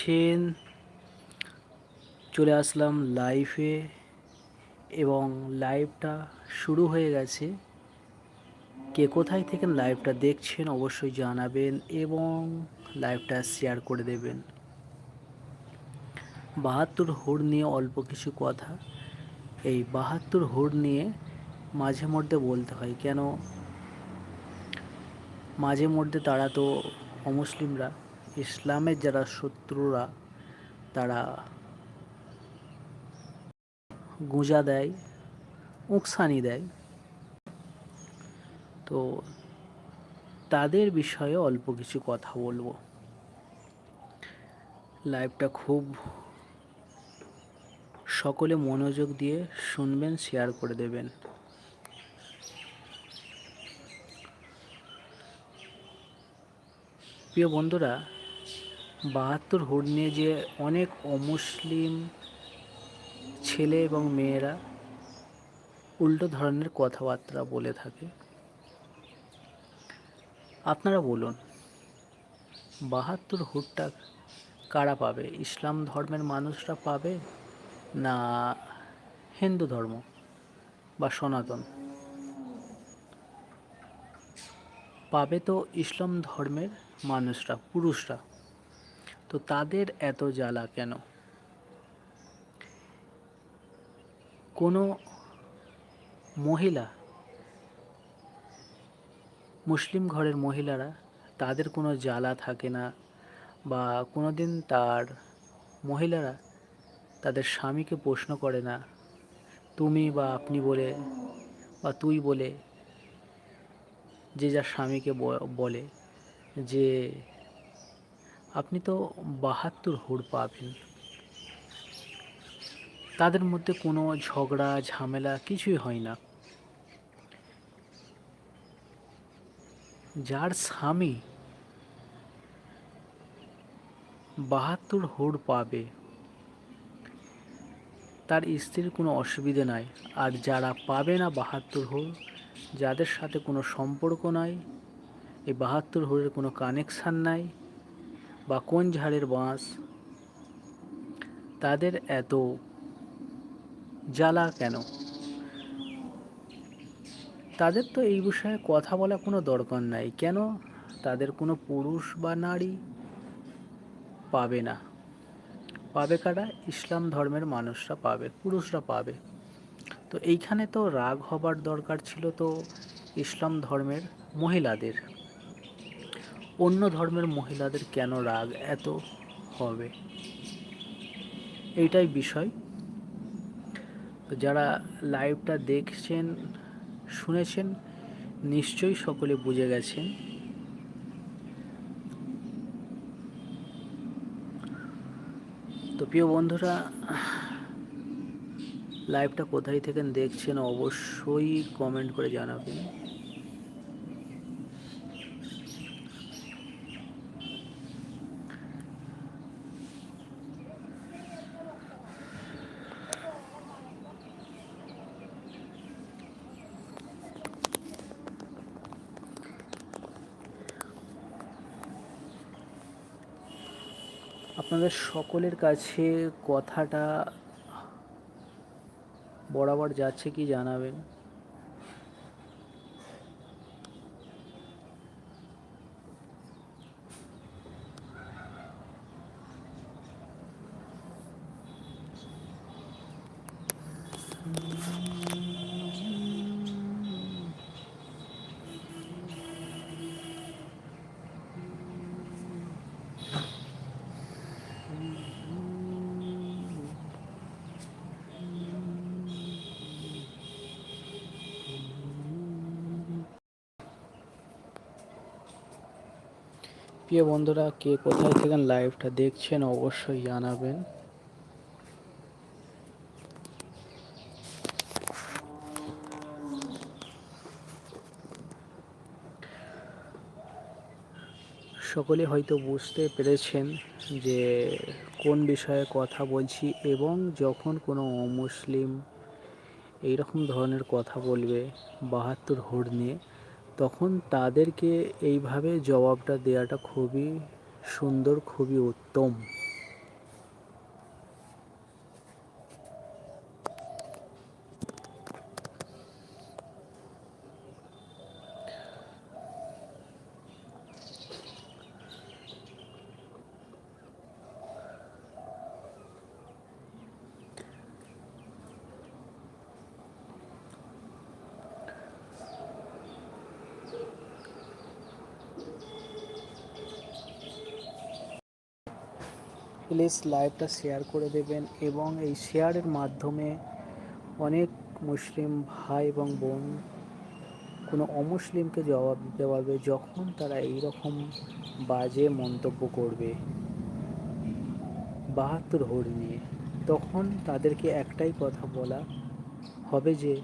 দেখছেন চলে আসলাম লাইভে এবং লাইভটা শুরু হয়ে গেছে। কে কোথায় থেকে লাইভটা দেখছেন অবশ্যই জানাবেন এবং লাইভটা শেয়ার করে দেবেন। বাহাত্তর হুড নিয়ে অল্প কিছু কথা। এই বাহাত্তর হুড নিয়ে মাঝে মধ্যে বলতে হয়, কেন? মাঝে মধ্যে তারা তো অমুসলিমরা। ইসলামের যারা শত্রুরা, তারা গুঁজা দেয়, উকসানি দেয়। তো তাদের বিষয়ে অল্প কিছু কথা বলব। লাইভটা খুব সকলে মনোযোগ দিয়ে শুনবেন, শেয়ার করে দেবেন। প্রিয় বন্ধুরা বাহাত্তর হুড নিয়ে যে অনেক অমুসলিম ছেলে এবং মেয়েরা উল্টো ধরনের কথাবার্তা বলে থাকে। আপনারা বলুন, বাহাত্তর হুডটা কারা পাবে? ইসলাম ধর্মের মানুষরা পাবে না হিন্দু ধর্ম বা সনাতন? পাবে তো ইসলাম ধর্মের মানুষরা, পুরুষরা। তো তাদের এত জ্বালা কেন? কোনো মহিলা, মুসলিম ঘরের মহিলারা তাদের কোনো জ্বালা থাকে না বা কোনো দিন তার মহিলারা তাদের স্বামীকে প্রশ্ন করে না, তুমি বা আপনি বলে বা তুই বলে যে যার স্বামীকে বলে যে আপনি তো বাহাত্তর হুড় পাবেন। তাদের মধ্যে কোনো ঝগড়া, ঝামেলা কিছুই হয় না। যার স্বামী বাহাত্তর হুড় পাবে, তার স্ত্রীর কোনো অসুবিধে নাই। আর যারা পাবে না বাহাত্তর হুড়, যাদের সাথে কোনো সম্পর্ক নাই, এই বাহাত্তর হুড়ের কোনো কানেকশান নাই বা কোন ঝাড়ের বাঁশ, তাদের এত জ্বালা কেন? তাদের তো এই বিষয়ে কথা বলা কোনো দরকার নাই। কেন তাদের কোনো পুরুষ বা নারী পাবে না? পাবে কারা? ইসলাম ধর্মের মানুষরা পাবে, পুরুষরা পাবে। তো এইখানে তো রাগ হবার দরকার ছিল তো ইসলাম ধর্মের মহিলাদের। অন্য ধর্মের মহিলাদের কেন রাগ এত হবে? এইটাই বিষয়। যারা লাইভটা দেখছেন, শুনেছেন, নিশ্চয়ই সকলে বুঝে গেছেন। তো প্রিয় বন্ধুরা লাইভটা কোথায় থেকে দেখছেন অবশ্যই কমেন্ট করে জানাবেন। আপনাদের সকলের কাছে কথাটা বরাবর যাচ্ছে কি জানাবেন? প্রিয় বন্ধুরা, কে কোথায় থেকে লাইভটা দেখছেন অবশ্যই জানাবেন। সকলে হয়তো বুঝতে পেরেছেন যে কোন বিষয়ে কথা বলছি এবং যখন কোনো অমুসলিম এইরকম ধরনের কথা বলবে, বাহাত্তর হোড নিয়ে তখন তাদেরকে এইভাবে জবাবটা দেওয়াটা খুবই সুন্দর খুবই উত্তম। প্লিজ লাইভটা শেয়ার করে দেবেন এবং এই শেয়ারের মাধ্যমে অনেক মুসলিম ভাই এবং বোন, কোনো অমুসলিমকে জবাব দিতে পারবে যখন তারা এই রকম বাজে মন্তব্য করবে। বাহাত্তর হোর নিয়ে। তখন তাদেরকে একটাই কথা বলা হবে যে,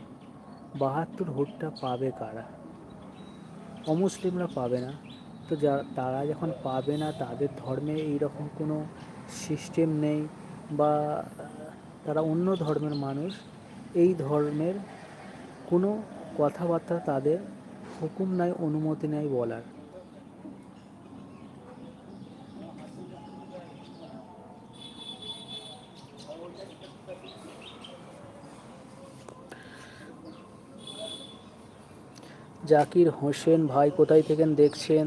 বাহাত্তর হোরটা পাবে কারা? অমুসলিমরা পাবে না। তো যা, তারা যখন পাবে না, তাদের ধর্মে এই রকম কোনো সিস্টেম নেই বা তারা অন্য ধর্মের মানুষ, এই ধর্মের কোনো কথাবার্তা তাদের হুকুম নাই, অনুমতি নাই বলার। জাকির হোসেন ভাই কোথায় থেকে দেখছেন?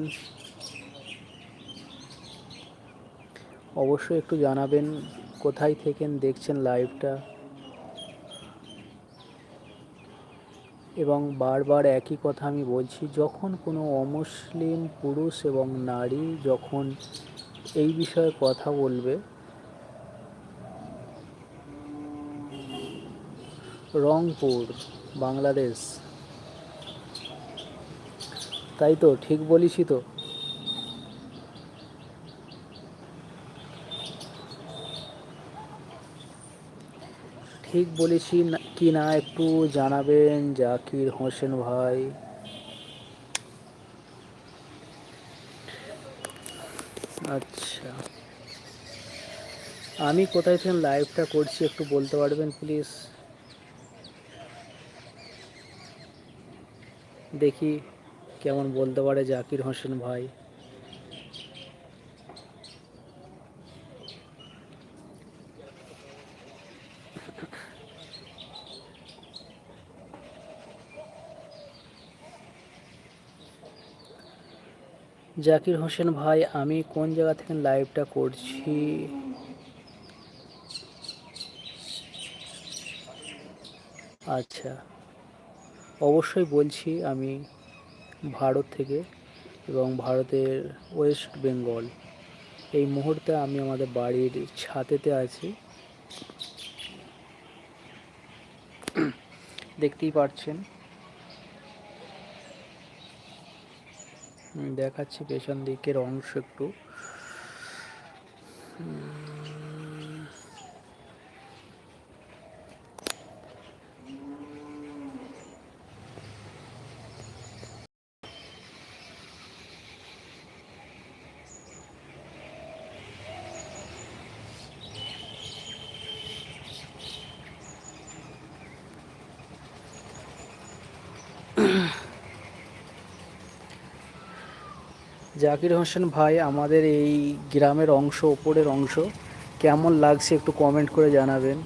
অবশ্যই একটু জানাবেন কোথায় থেকেন দেখছেন লাইভটা। এবং বারবার একই কথা আমি বলছি, যখন কোনো অমুসলিম পুরুষ এবং নারী যখন এই বিষয়ে কথা বলবে, রংপুর, বাংলাদেশ। তাই তো? ঠিক বলিছি তো? ঠিক বলেছি কি না একটু জানাবেন জাকির হোসেন ভাই। আচ্ছা। আমি কোথায় থেকে লাইভটা করছি একটু বলতে পারবেন প্লিজ দেখি কেমন বলতে পারে জাকির হোসেন ভাই। জাকির হোসেন ভাই, আমি কোন জায়গা থেকে লাইভটা করছি? আচ্ছা অবশ্যই বলছি আমি ভারত থেকে এবং ভারতের ওয়েস্ট বেঙ্গল। এই মুহূর্তে আমি আমাদের বাড়ির ছাদেতে আছি। দেখতেই পাচ্ছেন হুম, দেখাচ্ছি পেছন দিকের অংশ একটু। জাকির হোসেন ভাই, আমাদের এই গ্রামের অংশ, ওপরের অংশ, কেমন লাগছে একটু কমেন্ট করে জানাবেন।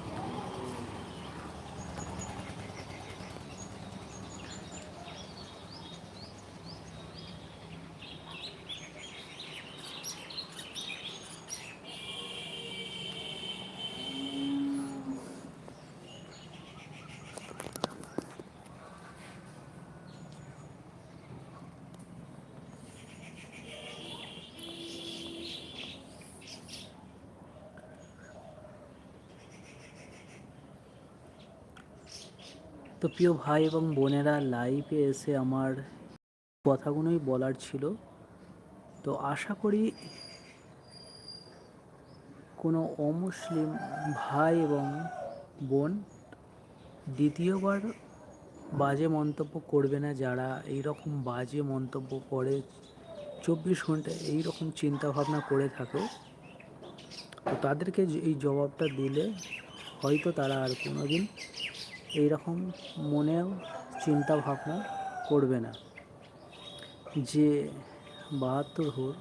তো প্রিয় ভাই এবং বোনেরা লাইভে এসে আমার কথাগুলোই বলার ছিল। তো আশা করি কোনো অমুসলিম ভাই এবং বোন দ্বিতীয়বার বাজে মন্তব্য করবে না, যারা এই রকম বাজে মন্তব্য করে, চব্বিশ ঘণ্টা এই রকম চিন্তাভাবনা করে থাকে। তো তাদেরকে এই জবাবটা দিলে হয়তো তারা আর কোনো দিন এইরকম মনেও চিন্তা ভাবনা করবে না। যে বাহাত্তর হুর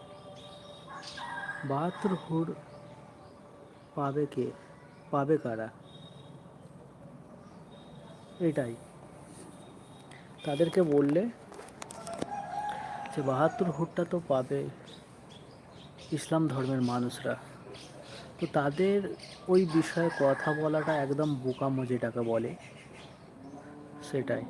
বাহাত্তর হুর পাবে কে, পাবে কারা? এটাই। তাদেরকে বললে যে বাহাত্তর হুরটা তো পাবে ইসলাম ধর্মের মানুষরা। তো তাদের ওই বিষয়ে কথা বলাটা একদম বোকামো যেটাকে বলে। সেটাই।